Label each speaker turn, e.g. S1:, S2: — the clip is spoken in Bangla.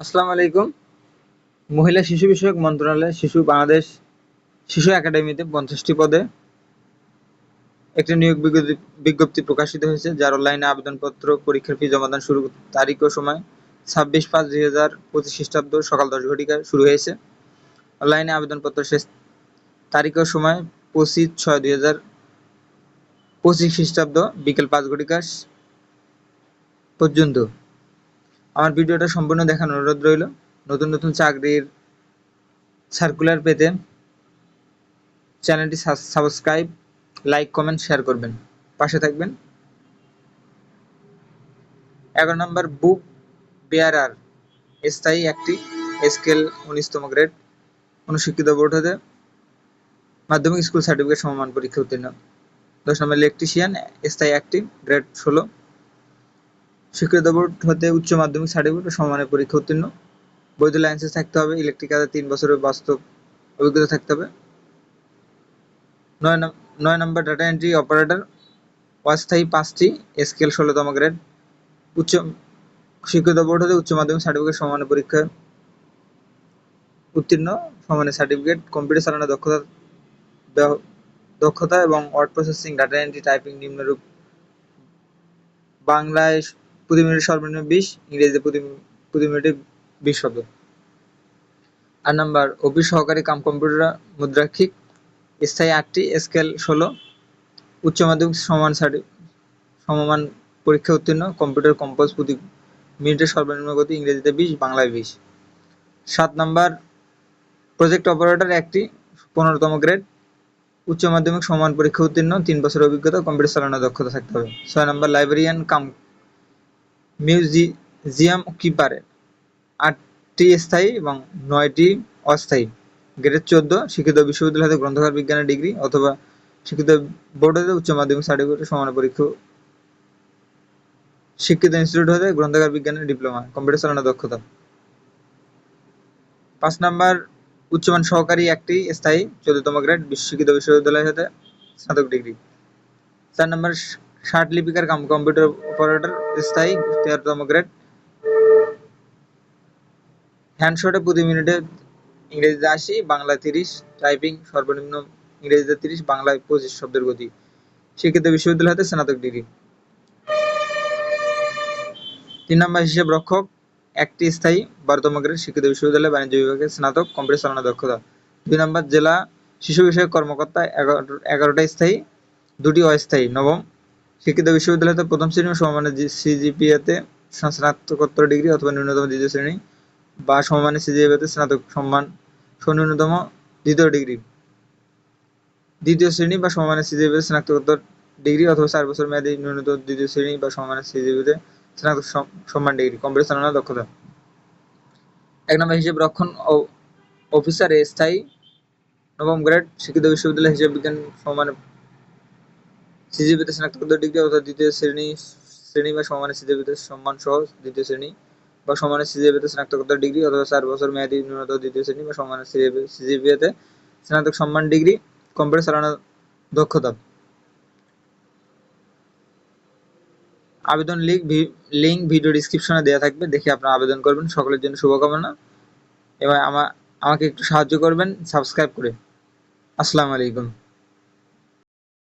S1: আসসালামু আলাইকুম। মহিলা শিশু বিষয়ক মন্ত্রণালয় শিশু বাংলাদেশ শিশু একাডেমিতে পঞ্চাশটি পদে একটি নিয়োগ বিজ্ঞপ্তি প্রকাশিত হয়েছে, যার অনলাইনে আবেদনপত্র, পরীক্ষার ফি জমাদান শুরু তারিখ ও সময় ছাব্বিশ পাঁচ দুই হাজার পঁচিশ খ্রিস্টাব্দ সকাল দশ ঘটিকায় শুরু হয়েছে। অনলাইনে আবেদনপত্র শেষ তারিখ ও সময় পঁচিশ ছয় দুই হাজার পঁচিশ খ্রিস্টাব্দ বিকেল পাঁচ ঘটিকা পর্যন্ত। আমার ভিডিওটা সম্পূর্ণ দেখার অনুরোধ রইল। নতুন নতুন চাকরির সার্কুলার পেতে চ্যানেলটি সাবস্ক্রাইব লাইক কমেন্ট শেয়ার করবেন। পাশে থাকবেন। এগারো নম্বর বুক বেয়ারার স্থায়ী একটি স্কেল উনিশতম গ্রেড অনুশিক্ষিত বোর্ড হতে মাধ্যমিক স্কুল সার্টিফিকেট সমমান পরীক্ষা উত্তীর্ণ। দশ নম্বর ইলেকট্রিশিয়ান স্থায়ী একটি গ্রেড ষোলো। স্বীকৃত বোর্ড হতে উচ্চ মাধ্যমিক সার্টিফিকেট সমমানের পরীক্ষা উত্তীর্ণ। বৈধ লাইসেন্স থাকতে হবে ইলেকট্রিক ইলেকট্রিক্যালে তিন বছরের বাস্তব অভিজ্ঞতা থাকতে হবে। নয় নয় নম্বর ডাটা এন্ট্রি অপারেটর অস্থায়ী পাঁচটি স্কেল ষোলোতম গ্রেড উচ্চ, স্বীকৃত বোর্ড হতে উচ্চ মাধ্যমিক সার্টিফিকেট সমানের পরীক্ষা উত্তীর্ণ। সমানের সার্টিফিকেট কম্পিউটার চালানোর দক্ষতা দক্ষতা এবং word processing data entry typing নিম্নরূপ বাংলায় প্রতি মিনিটে সর্বনিম্ন বিশ, ইংরেজিতে প্রতি মিনিটে বিশ শব্দ। আর নাম্বার, অফিস সহকারী কাম কম্পিউটার মুদ্রাক্ষিক, স্থায়ী আটটি, স্কেল ষোলো, উচ্চ মাধ্যমিক সমান সমমান পরীক্ষা উত্তীর্ণ, কম্পিউটার কম্পোজ প্রতি মিনিটের সর্বনিম্ন গতি ইংরেজিতে বিশ, বাংলায় বিশ। সাত নাম্বার, প্রজেক্ট অপারেটর একটি, পনেরোতম গ্রেড, উচ্চ মাধ্যমিক সমান পরীক্ষা উত্তীর্ণ, তিন বছর অভিজ্ঞতা, কম্পিউটার চালানোর দক্ষতা থাকতে হবে। ছয় নম্বর, লাইব্রেরিয়ান কাম মিউজিয়াম কিপারের আটটি স্থায়ী এবং নয়টি অস্থায়ী। গ্রেড চোদ্দ, শিক্ষিত বিশ্ববিদ্যালয় হতে গ্রন্থাগার, বিজ্ঞানের ডিগ্রি অথবা শিক্ষিত বোর্ড উচ্চ মাধ্যমিক সার্টিফিকেট সমান পরীক্ষা। শিক্ষিত ইনস্টিটিউট হতে গ্রন্থাগার, বিজ্ঞানের ডিপ্লোমা কম্পিউটার চালানোর দক্ষতা। পাঁচ নাম্বার, উচ্চমান সহকারী একটি স্থায়ী, চোদ্দতম গ্রেড, শিক্ষিত বিশ্ববিদ্যালয় হতে স্নাতক ডিগ্রি। চার নম্বর ষাট লিপিকার কাম কম্পিউটার অপারেটর, স্থায়ী, তেরোতম গ্রেড। হ্যান্ডশটে প্রতি মিনিটে ইংরেজিতে আশি বাংলা তিরিশ, টাইপিং সর্বনিম্ন ইংরেজিতে তিরিশ, বাংলায় পঁচিশ শব্দের গতি। শিক্ষিত বিশ্ববিদ্যালয় হতে স্নাতক ডিগ্রি। তিন নম্বর হিসেব রক্ষক, একটি স্থায়ী, বারোতম গ্রেড শিক্ষিত বিশ্ববিদ্যালয় বাণিজ্য বিভাগের স্নাতক, কম্পিউটার চালানো দক্ষতা। দুই নম্বর জেলা শিশু বিষয়ক কর্মকর্তা এগারোটা স্থায়ী, দুটি অস্থায়ী, নবম শিক্ষিত বিশ্ববিদ্যালয়তে প্রথম শ্রেণি ও সমমানের সিজিপিএতে স্নাতকোত্তর ডিগ্রি অথবা ন্যূনতম দ্বিতীয় শ্রেণি বা সমমানের সিজিপিএতে স্নাতক সম্মান সন্যূনতম দ্বিতীয় ডিগ্রি। দ্বিতীয় শ্রেণি বা সমমানের সিজিপিএতে স্নাতকোত্তর ডিগ্রি অথবা চার বছর মেয়াদী ন্যূনতম দ্বিতীয় শ্রেণি বা সমমানের সিজিপিএতে স্নাতক সম্মান ডিগ্রি। কম্পিউটার চালানোর দক্ষতা। এক নম্বর হিসেব রক্ষণ অফিসার স্থায়ী নবম গ্রেড শিক্ষিত বিশ্ববিদ্যালয় হিসেব বিজ্ঞান সমান সিজিপিতে স্নাতকোত্তর ডিগ্রি অর্থাৎ দ্বিতীয় শ্রেণি শ্রেণি বা সমানের সিজিপিতে সম্মান সহ দ্বিতীয় শ্রেণি বা সমানের সিজিপিতে স্নাতকোত্তর ডিগ্রি অথবা চার বছর মেয়াদী ন্যূনতম দ্বিতীয় শ্রেণি বা সমানের সিজিপিতে স্নাতক সম্মান ডিগ্রি, কম্পিউটার চালানোর দক্ষতা। আবেদন লিঙ্ক লিঙ্ক ভিডিও ডিসক্রিপশনে দেওয়া থাকবে, দেখে আপনারা আবেদন করবেন। সকলের জন্য শুভকামনা। এবং আমার আমাকে একটু সাহায্য করবেন, সাবস্ক্রাইব করে। আসসালামু আলাইকুম।